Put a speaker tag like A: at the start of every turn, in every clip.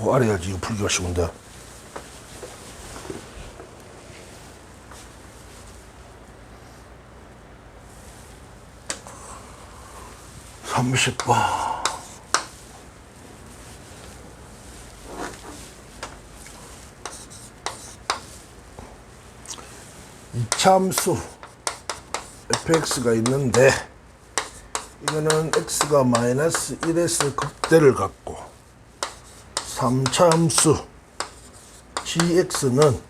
A: 그거 알아야지 이거 풀기가 쉬운데. 삼십 번 이참수 fx가 있는데 이거는 x가 마이너스 1에서 극대를 갖고 3차함수 gx는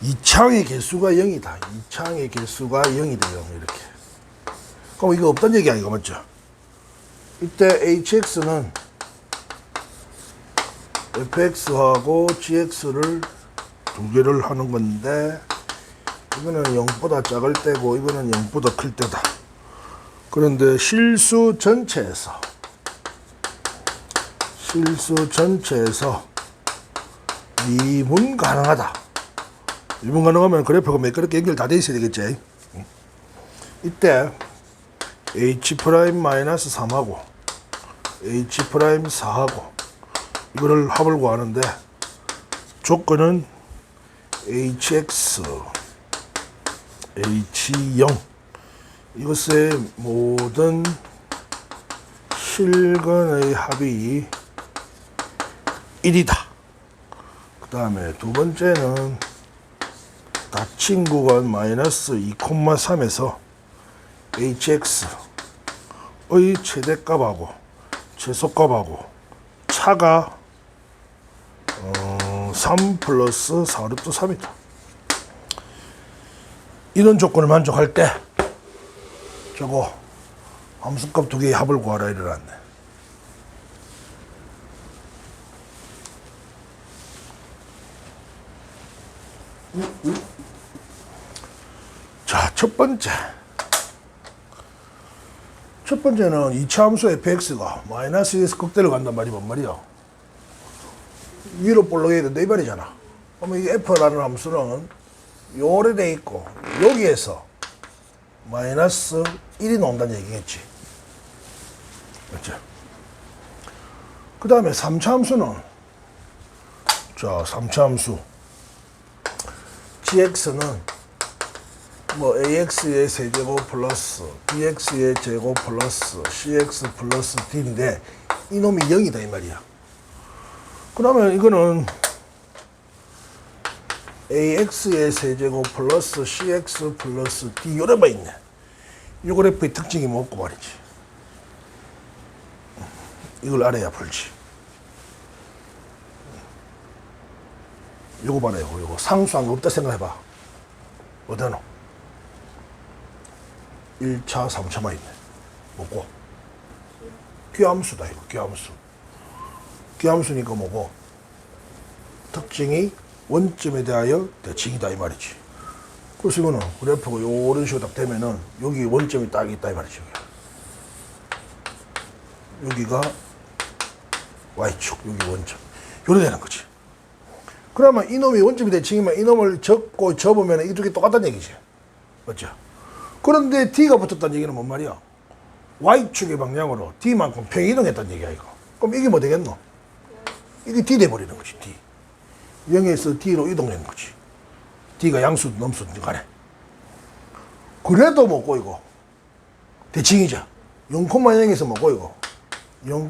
A: 이창의 개수가 0이다. 이창의 개수가 0이 돼요. 이렇게. 그럼 이거 없단 얘기 아니고 맞죠? 이때 hx는 fx하고 gx를 두 개를 하는 건데 이거는 0보다 작을 때고 이거는 0보다 클 때다. 그런데 실수 전체에서 실수 전체에서 미분 가능하다. 미분 가능하면 그래프가 매끄럽게 연결 다 돼 있어야 되겠지. 이때 h 프라임 마이너스 3하고 h 프라임 4하고 이거를 합을 구하는데 조건은 hx h0 이것의 모든 실근의 합이 1이다. 그 다음에 두 번째는 닫힌 구간 마이너스 2,3에서 hx의 최대값하고 최소값하고 차가 어, 3 플러스 4루트 3이다. 이런 조건을 만족할 때 저거 함수값 두 개의 합을 구하라 이래놨네. 자, 첫 번째. 첫 번째는 이차 함수 fx가 마이너스 1에서 극대를 간단 말이 뭔 말이야? 위로 볼록해야 된다 이 말이잖아. 그러면 이 f라는 함수는 요래 돼 있고 여기에서 마이너스 1이 나온다는 얘기겠지. 맞죠? 그 다음에 3차 함수는 자 3차 함수 gx는 뭐 ax의 세제곱 플러스 bx의 제곱 플러스 cx 플러스 d인데 이놈이 0이다 이 말이야. 그러면 이거는 ax의 세제곱 플러스 cx 플러스 d 요래만 있네. 요 그래프의 특징이 뭐고 말이지. 이걸 알아야 풀지. 요거 봐라 요거 요거 상수한 거 없다 생각해봐. 어디노? 1차, 3차만 있네. 뭐고? 귀함수다 이거 귀함수. 귀함수니까 뭐고? 특징이 원점에 대하여 대칭이다 이 말이지. 그래서 이거는 그래프가 요런 식으로 딱 되면은 여기 원점이 딱 있다 이 말이지. 여기. 여기가 Y축, 여기 원점. 요래 되는 거지. 그러면 이놈이 원점이 대칭이면 이놈을 접고 접으면 이 두 개 똑같다는 얘기지. 맞죠? 그런데 D가 붙었다는 얘기는 뭔 말이야? Y축의 방향으로 D만큼 평이동했다는 얘기야, 이거. 그럼 이게 뭐 되겠노? 이게 D 돼버리는 거지, D. 0에서 D로 이동되는 거지. D가 양수든 넘수든 간에. 그래도 못 꼬이고, 대칭이죠. 0,0에서 못 꼬이고, 0,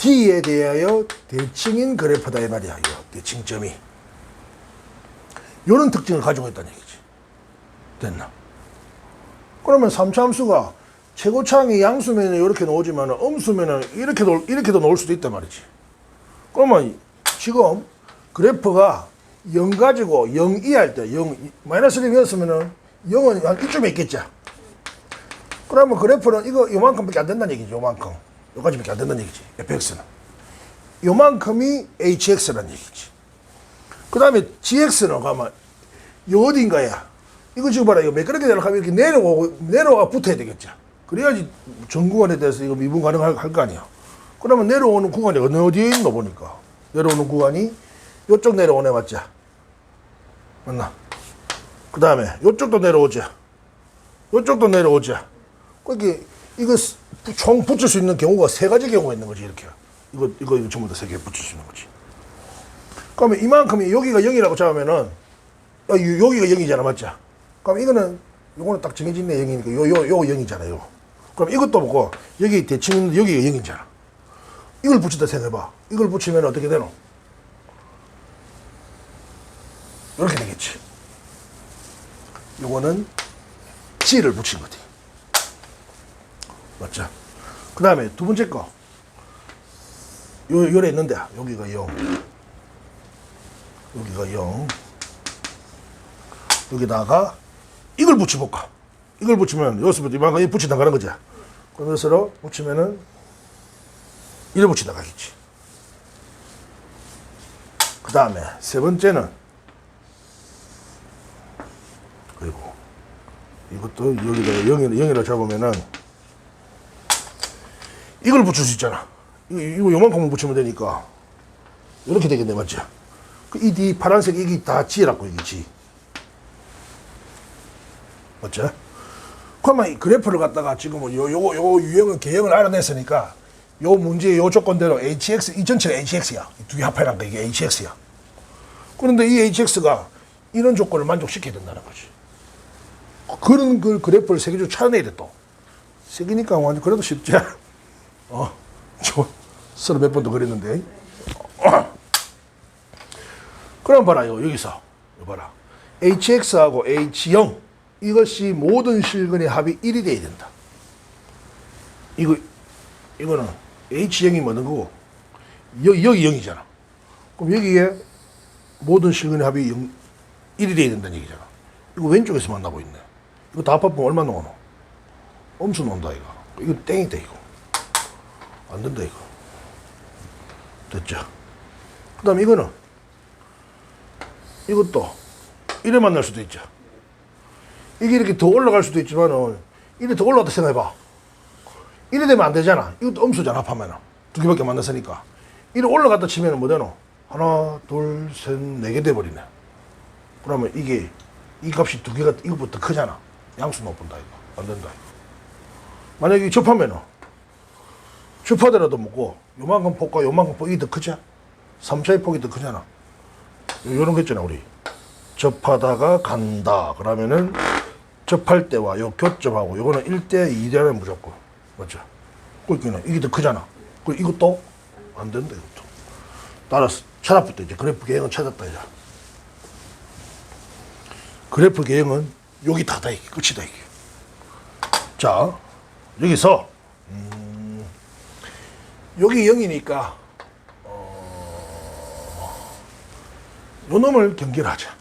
A: D에 대하여 대칭인 그래프다 이 말이야. 이 대칭점이. 이런 특징을 가지고 있다는 얘기지. 됐나? 그러면 3차 함수가 최고차항이 양수면은 이렇게 나오지만 음수면은 이렇게 놓, 이렇게도 나올 수도 있단 말이지. 그러면 지금 그래프가 0 가지고 0 이할 때 0, 마이너스 1이었으면은 0은 한 이쯤에 있겠죠. 그러면 그래프는 이거 요만큼밖에 안 된다는 얘기지. 요만큼. 요까지밖에 안 된다는 얘기지. fx는. 요만큼이 hx라는 얘기지. 그 다음에 gx는 가면 요 어딘가야. 이거 지금 봐라. 이거 매끄럽게 내려가면 이렇게 내려오고, 내려와 붙어야 되겠죠. 그래야지 전 구간에 대해서 이거 미분 가능할 할거 아니야. 그러면 내려오는 구간이 어느 어디에 있노 보니까. 내려오는 구간이 요쪽 내려오네, 맞자. 맞나? 그 다음에 요쪽도 내려오자. 요쪽도 내려오자. 그게 이거 총 붙일 수 있는 경우가 세 가지 경우가 있는 거지, 이렇게. 이거 이거 이거 전부 다 세 개 붙일 수 있는 거지. 그러면 이만큼이 여기가 0이라고 잡으면은 어, 요- 여기가 0이잖아, 맞죠? 그럼 이거는 요거는 딱 정해진 내 0이니까 요 요 요거 0이잖아요. 그럼 이것도 보고 여기 대칭 있는데 여기가 0이잖아. 이걸 붙이다 생각해봐. 이걸 붙이면 어떻게 되노? 이렇게 되겠지. 요거는 G를 붙인 거지. 맞죠? 그 다음에 두 번째 거. 요, 요래 있는데, 여기가 0. 여기가 0. 여기다가 이걸 붙여볼까? 이걸 붙이면 여기서부터 이만큼 붙이다 가는 거지. 그럼 여기서 붙이면은 이래 붙이다 가겠지. 그 다음에 세 번째는 그리고 이것도 여기다 0이, 0이라 잡으면은 이걸 붙일 수 있잖아. 이거, 요만큼만 붙이면 되니까 이렇게 되겠네 맞지? 그이 뒤 파란색 이게 다 G라고 이게 G. 맞죠? 그러면 이 그래프를 갖다가 지금은 요, 요, 요 유형은 개형을 알아냈으니까 요 문제의 요 조건대로 HX, 이 전체가 HX야. 두 개 합해놓은 이게 HX야. 그런데 이 HX가 이런 조건을 만족시켜야 된다는 거지. 그런 그 그래프를 세계적으로 찾아내야 돼 또. 세계니까 완전 그래도 쉽지. 어, 저 서로 몇 번도 그랬는데. 그럼 봐라요 여기서 이거 봐라. HX하고 H0 이것이 모든 실근의 합이 1이 돼야 된다. 이거 이거는 H0이 뭐는 거고 여기, 여기 0이잖아. 그럼 여기에 모든 실근의 합이 0, 1이 돼야 된다는 얘기잖아. 이거 왼쪽에서 만나고 있네. 이거 다 합하면 얼마 나오노? 엄청 나온다 이거. 이거 땡이다 이거. 안 된다 이거. 됐죠? 그 다음에 이거는 이것도 이래 만날 수도 있죠. 이게 이렇게 더 올라갈 수도 있지만은 이래 더 올라갔다 생각해봐. 이래 되면 안 되잖아. 이것도 음수잖아 합하면은 두 개밖에 만났으니까. 이래 올라갔다 치면은 뭐 되노? 하나, 둘, 셋, 네 개 돼버리네. 그러면 이게 이 값이 두 개가 이것보다 크잖아. 양수 못 본다 이거. 안 된다 이거. 만약에 이 접하면은 접하더라도 뭐고 요만큼 폭과 요만큼 폭이 더 크죠? 3차의 폭이 더 크잖아. 요- 요런 거 있잖아 우리. 접하다가 간다. 그러면은 접할 때와 요 교점하고 요거는 1대 2대는 무조건. 맞죠? 그러니까 이게 더 크잖아. 그 이것도 안 된다 이것도. 따라서 찾아부터 이제 그래프 개형은 찾았다 이제. 그래프 개형은 여기 다다 이게 끝이다 이게. 자 여기서 음, 여기 0이니까 어, 요 놈을 경계하자.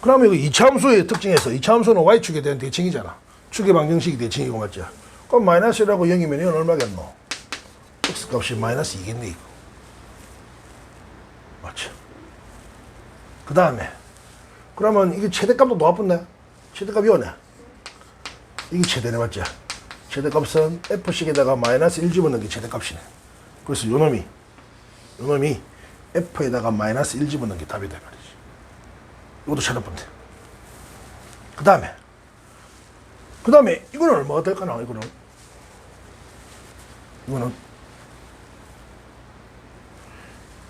A: 그러면 이거 이차함수의 특징에서 이차함수는 y축에 대한 대칭이잖아. 축의 방정식이 대칭이고 맞죠? 그럼 마이너스라고 0이면 이건 얼마겠노? x 값이 마이너스 2겠네 이거. 맞죠? 그 다음에 그러면 이게 최대값도 높았네. 최대값이 오네. 이게 최대네 맞죠? 최대값은 f식에다가 마이너스 1 집어넣는 게 최대값이네. 그래서 요 놈이 요 놈이 f에다가 마이너스 1 집어넣는 게 답이다 이 말이지. 이것도 돼. 그 다음에 그 다음에 이거는 얼마가 될까나 이거는 이거는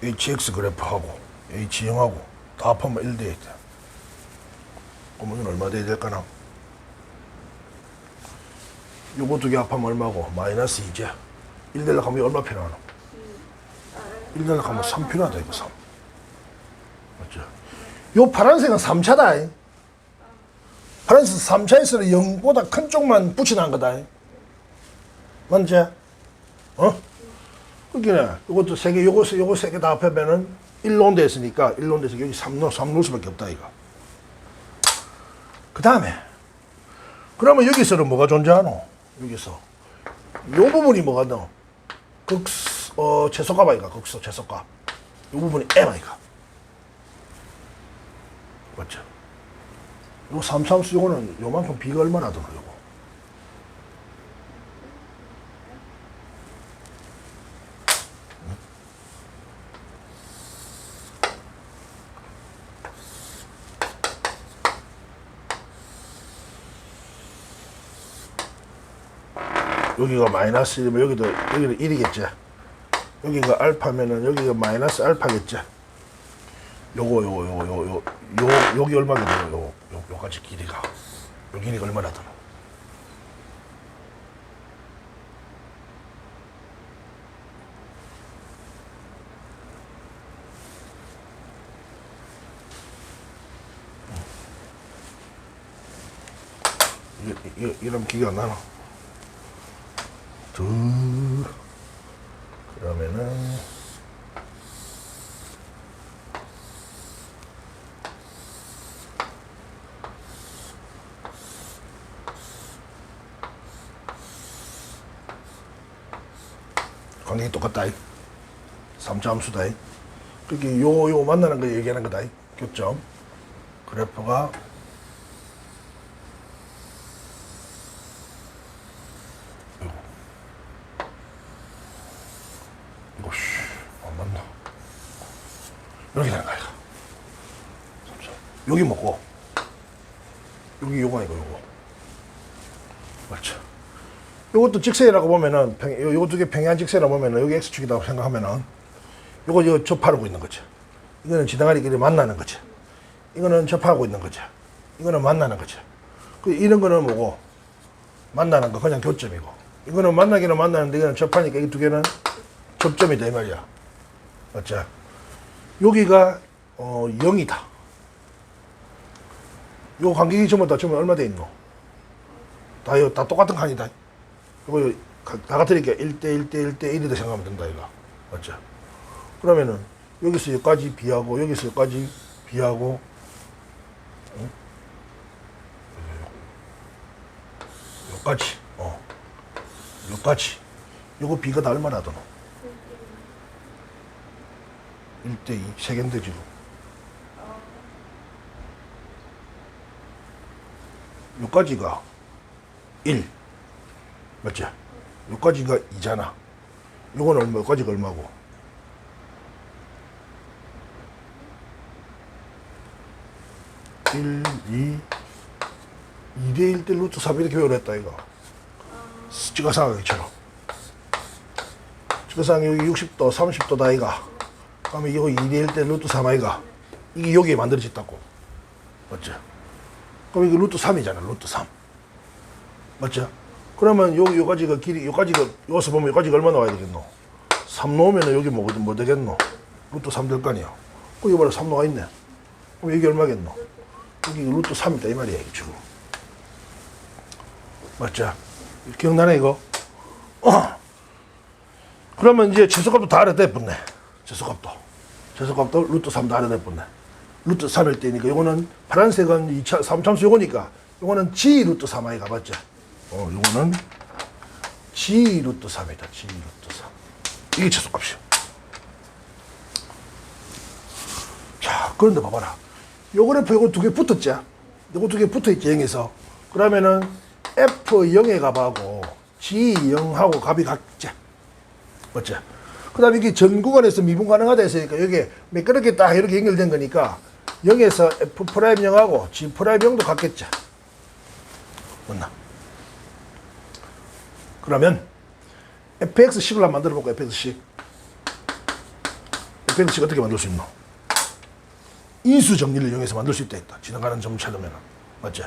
A: hx 그래프하고 h형하고 다 합하면 1 돼야 돼. 그러면 이건 얼마 돼야 될까나? 요거 두 개 합하면 얼마고? 마이너스 2제. 1 되려고 하면 얼마 필요하노? 1 되려고 하면 3 필요하다 이거 3. 맞죠? 요 파란색은 3차다. 파란색 3차에서는 0보다 큰 쪽만 붙여놓은 거다. 맞지? 어? 그러니까 이것도 세 개, 요거, 요거 세 개 다 합하면은 1론 됐으니까 1론 돼서 여기 3 넣어, 3 넣을 수밖에 없다, 이거. 그 다음에, 그러면 여기서는 뭐가 존재하노? 여기서. 요 부분이 뭐가 너? 극, 어, 최소값 아이가, 극소, 최소값. 요 부분이 M 아이가. 맞죠? 요 삼삼수 요거는 요만큼 비가 얼마나 되나, 요거. 여기가 마이너스 1이면 여기도 여기는 1이겠지. 여기가 알파면은 여기가 마이너스 알파겠지. 요거 요거 요거 요거 요, 요 여기 얼마게 돼요? 요, 요 요까지 길이가. 요 길이가 얼마나 되나? 이, 이, 이러면 기가 안 나나? 둘 그러면은 관계가 똑같다. 3차 함수다. 그렇게 요, 요 만나는 거 얘기하는 거다. 교점. 그래프가 이거 씨안 맞나? 이렇게 되는 거야. 삼차. 여기 먹고 여기 요거 아니고 요거. 맞죠? 요것도 직선이라고 보면은 평, 요, 요거 두개 평행한 직선이라고 보면은 여기 x축이라고 생각하면은 요거 이거 접하고 있는 거죠. 이거는 지나가리끼리 만나는 거죠. 이거는 접하고 있는 거죠. 이거는 만나는 거죠. 그 이런 거는 뭐고 만나는 거 그냥 교점이고 이거는 만나기는 만나는데 이거는 접하니까 이 두 개는 접점이다 이 말이야. 맞죠? 여기가 어 0이다. 요 간격이 전부 다 전부 얼마 돼 있노? 다, 다 똑같은 칸이다. 가- 다 같으니까 1대 1대 1대 1이다 생각하면 된다, 이거. 맞죠? 그러면은, 여기서 여기까지 비하고, 여기서 여기까지 비하고, 응? 여기까지, 어. 여기까지. 요거 비가 다 얼마나 하더노? 1대 2, 세 개인데 지금. 여기까지가 1. 맞지? 여기까지가 2잖아. 요거는 얼마, 여기까지가 얼마고? 일, 이, 2대 1 대 루트 3 이렇게 배우랬다, 이거. 찍어상하기처럼. 찍어상 여기 60도, 30도다, 이가. 그러면 이거 2대 1 대 루트 3 아이가. 이게 여기에 만들어졌다고. 맞죠? 그럼 이거 루트 3이잖아, 루트 3. 맞죠? 그러면 요, 요까지가 길이, 요까지가, 여기서 보면 요까지가 얼마 나와야 되겠노? 3 놓으면 여기 뭐, 뭐 되겠노? 루트 3 될 거 아니야. 그 이거 봐라, 3 나와 있네. 그럼 여기 얼마겠노? 여기 루트 3이다, 이 말이야, 이거 지금. 맞죠? 기억나네, 이거? 어. 그러면 이제 최소값도 다 알아야 붙네. 최소값도. 최소값도 루트 3 다 알아야 붙네. 루트 3일 때니까 요거는 파란색은 2차, 3참수 요거니까 요거는 G 루트 3 아이가 맞죠? 어, 요거는 G 루트 3이다. G 루트 3. 이게 최소값이야. 자, 그런데 봐봐라. 요 그래프 요거 두 개 붙었지? 요거 두 개 붙어있지, 0에서. 그러면은 F0의 값하고 G0하고 값이 같지? 맞죠? 그 다음에 이게 전 구간에서 미분 가능하다 했으니까 여기 매끄럽게 딱 이렇게 연결된 거니까 0에서 F 프라임 0하고 G 프라임 0도 같겠죠? 맞나? 그러면 fx10을 한번 만들어 볼까 fx10 fx10 어떻게 만들 수 있노? 인수 정리를 이용해서 만들 수 있다 했다. 지나가는 점 찾으면 맞죠?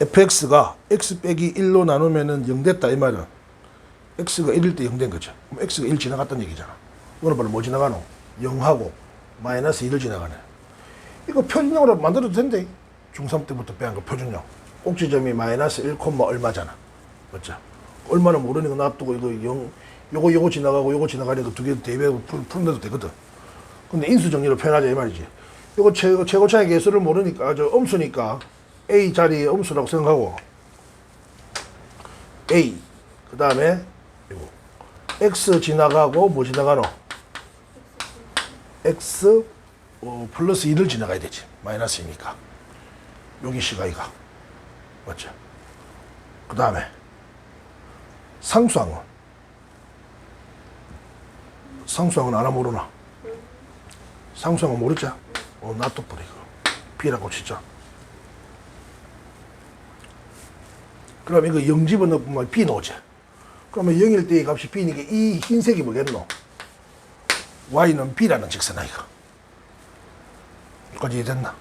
A: fx가 x 빼기 1로 나누면은 0 됐다 이 말은. X가 1일 때 0 된 거죠. 그럼 x가 1 지나갔다는 얘기잖아. 이거는 바로 뭐 지나가노? 0하고 마이너스 1을 지나가네. 이거 표준형으로 만들어도 된대. 중3 때부터 배운 거 표준형. 꼭지점이 마이너스 1, 얼마잖아. 맞죠? 얼마나 모르는 거 놔두고 이거 0 요거 요거 지나가고 요거 지나가니까 두 개 대비하고 풀, 풀면 되거든. 근데 인수 정리로 표현하자 이 말이지. 요거 최고, 최고차의 개수를 모르니까 저 음수니까 A 자리에 음수라고 생각하고 A 그 다음에 X 지나가고 뭐 지나가노? X 어, 플러스 2를 지나가야 되지. 마이너스이니까. 여기 시가이가. 맞죠? 그 다음에 상수항은 상수항은 알아 모르나 상수항은 모르자 어 놔둬버려 이거 B라고 치자 그럼 이거 0 집어넣으면 B 나오지 그러면 0일 때의 값이 b니까 이 흰색이 뭐겠노? y는 b라는 직선 아이가. 여기까지 이해됐나?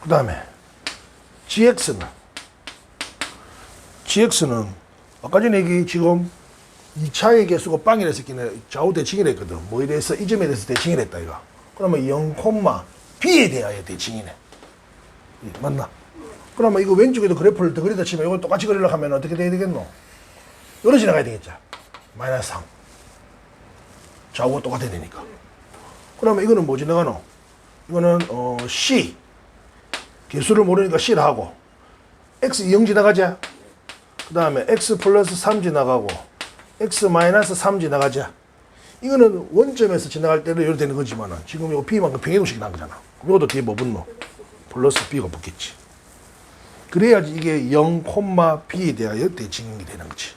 A: 그 다음에 gx는 gx는 아까 전에 여기 지금 2차의 개수가 빵이라 했기는 좌우 대칭이라 했거든. 뭐 이래서 이 점에 대해서 대칭이라 했다 이거. 그러면 0, b에 대하여 대칭이네. 예, 맞나? 그러면 이거 왼쪽에도 그래프를 더 그리다 치면 이걸 똑같이 그리려고 하면 어떻게 돼야 되겠노? 요러 지나가야 되겠죠. 마이너스 3. 좌우가 똑같아야 되니까. 그러면 이거는 뭐 지나가노? 이거는 어 C. 개수를 모르니까 C를 하고 X 0 지나가자. 그 다음에 X 플러스 3 지나가고 X 마이너스 3 지나가자. 이거는 원점에서 지나갈 때는 이렇게 되는 거지만 지금 이거 B만큼 평행도식이 난 거잖아. 그럼 이것도 뒤에 뭐 붙노? 플러스 B가 붙겠지. 그래야지 이게 0, B에 대하여 대칭이 되는 거지.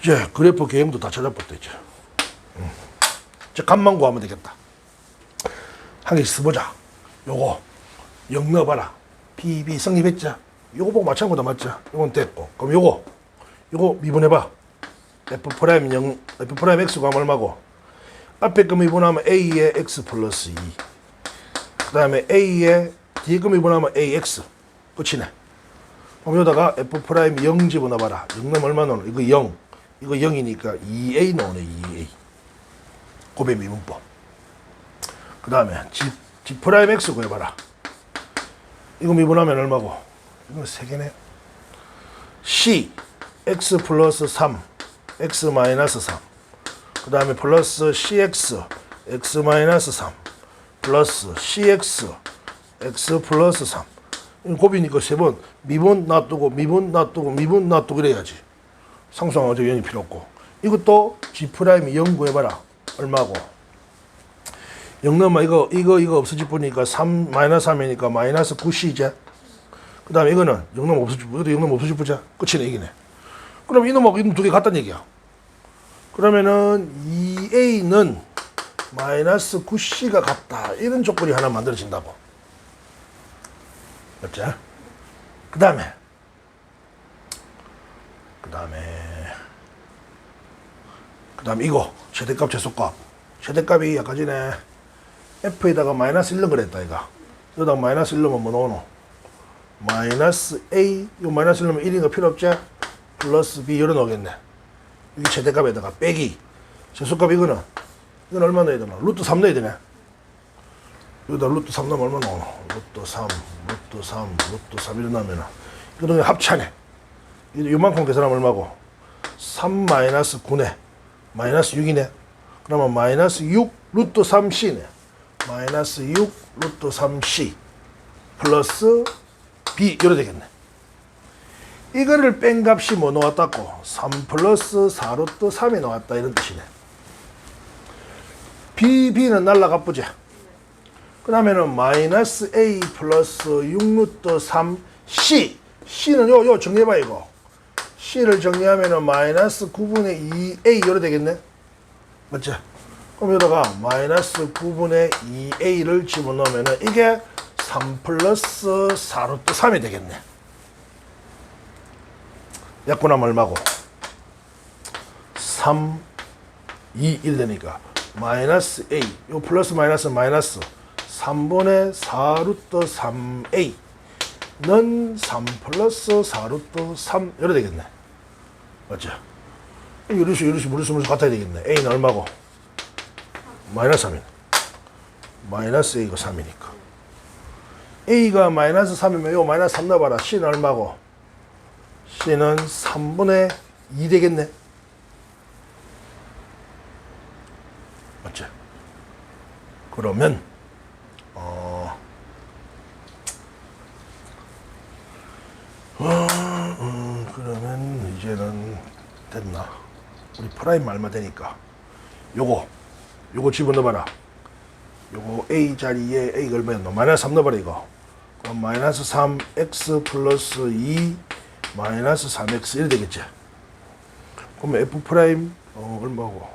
A: 이제 그래프 개형도 다 찾아봤다 이제. 음. 이제 값만 구하면 되겠다. 한 개씩 써보자. 요거 0 넣어봐라. B, B 성립했자. 요거 보고 거다 맞자. 요건 됐고. 그럼 요거 요거 미분해봐. F 프라임 0, F 프라임 X가 얼마고? 앞에 거 미분하면 A의 X 플러스 2. 그 다음에 A의 뒤에 거 미분하면 AX. 끝이네. 그럼 여기다가 F 프라임 0 집어넣어봐라. 0 넣으면 얼마 나오노? 이거 0. 이거 0이니까 2A 나오네, 2A. 고배 미분법. 그 다음에 G, G 프라임 X 구해봐라. 이거 미분하면 얼마고? 이거 세 개네. C, X 플러스 3, X 마이너스 3. 그 다음에 플러스 CX, X 마이너스 3. 플러스 CX, X 플러스 3. 이거 곱이니까 세 번 미분 놔두고 미분 놔두고 미분 놔두고 그래야지. 상수항 어제 연이 필요 없고. 이것도 G 프라임 0 구해봐라. 얼마고? 0 넣으면 이거 이거 이거 없어질 뿐이니까 3 마이너스 3이니까 마이너스 9C제. 그 다음에 이거는 0 넣으면 없어질 뿐. 이것도 0 넣으면 없어질 뿐이야. 끝이네 이기네. 그럼 이놈하고 이놈 두 개 같다는 얘기야. 그러면은 2A는 마이너스 9C가 같다. 이런 조건이 하나 만들어진다고. 맞죠? 그 다음에 그 다음에 그 다음에 이거 최대값 최소값 최대값이 아까 전에 F에다가 마이너스 1 넣은 그랬다 이거 여기다 마이너스 1 넣으면 뭐 나오노 마이너스 A 요 마이너스 1 넣으면 1인 거 필요 없지? 플러스 B 열어 놓겠네. 이게 최대값에다가 빼기. 최소값 이거는 이건 얼마 넣어야 되나 루트 3 넣어야 되네. 여기다 루트 3 넣으면 얼마 나오노? 루트 3 루트 3 루트 3 이런 넣으면 이거는 그냥 합차네. 이- 요만큼 계산하면 얼마고? 3 마이너스 9네. 마이너스 6이네. 그러면 마이너스 6 루트 3C네. 마이너스 6 루트 3C 플러스 B 이래 되겠네. 이거를 뺀 값이 뭐 나왔다고? 3 플러스 4 루트 3이 나왔다 이런 뜻이네. B, B는 날라가 보자 그 다음에는 마이너스 A 플러스 6 루트 3 C. C는 요, 요 정리해봐 이거. C를 정리하면은 마이너스 9분의 2A 이래 되겠네. 맞죠? 그럼 여기다가 마이너스 9분의 2A를 집어넣으면은 이게 3 플러스 4 루트 3이 되겠네. 약분하면 얼마고? 3, 2, 1 되니까 마이너스 A 요 플러스 마이너스 마이너스 3분의 4 루트 3A 는 3 플러스 4 루트 3 이래 되겠네. 맞죠? 이리수 이리수 무리수 무리수 같아야 되겠네. A는 얼마고? 마이너스 3이네. 마이너스 A가 3이니까 A가 마이너스 3이면 요 마이너스 3 넣어봐라 C는 얼마고? C는 3분의 2 되겠네 맞죠? 그러면 어, 어, 음, 그러면 이제는 됐나? 우리 프라임 말만 되니까 요거 요거 집어넣어봐라 요거 A 자리에 A가 얼마였노? 마이너스 3 넣어봐라 이거 그럼 마이너스 3x 플러스 2 마이너스 3x 이래 되겠지 그러면 F 프라임 어, 얼마고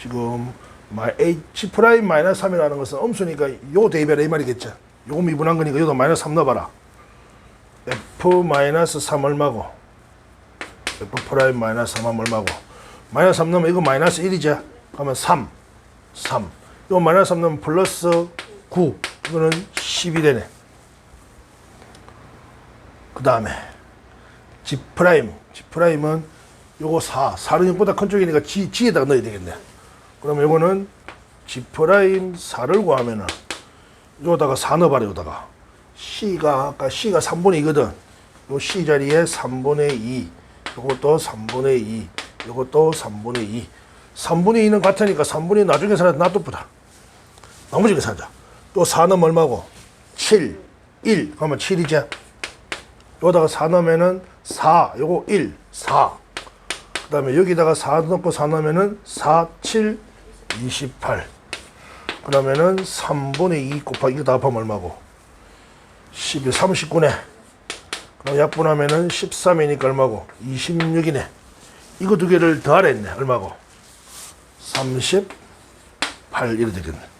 A: 지금 마 H 프라임 마이너스 3이라는 것은 음수니까 요 대입해라 이 말이겠죠 요거 미분한 거니까 요도 마이너스 3 넣어봐라 F 마이너스 3 얼마고 F 프라임 마이너스 3하면 얼마고? 마이너스 3 넣으면 이거 마이너스 1이죠? 그러면 3, 3. 이거 마이너스 3 넣으면 플러스 9. 이거는 10이 되네. 그 다음에 G 프라임. G 프라임은 요거 4. 4는 6보다 큰 쪽이니까 G, G에다가 넣어야 되겠네. 그러면 요거는 G 프라임 4를 구하면은 요다가 4 넣어봐라 요다가 C가 아까 C가 3분의 2거든 요 C 자리에 3분의 2 요것도 3분의 2 요것도 3분의 2 3분의 2는 같으니까 3분의 2 나중에 살아도 놔둬보다 나머지 계산하자 또4 넣으면 얼마고 7 1 그러면 7이지 요다가 4 넣으면은 4 요거 1 4 그 다음에 여기다가 4 넣고 4 넣으면은 4 7 28 그러면은 3분의 2 곱하기 이거 다 합하면 얼마고? 12, 39네. 그럼 약분하면은 13이니까 얼마고? 26이네. 이거 두 개를 더하라 했네. 얼마고? 38 이래 되겠네.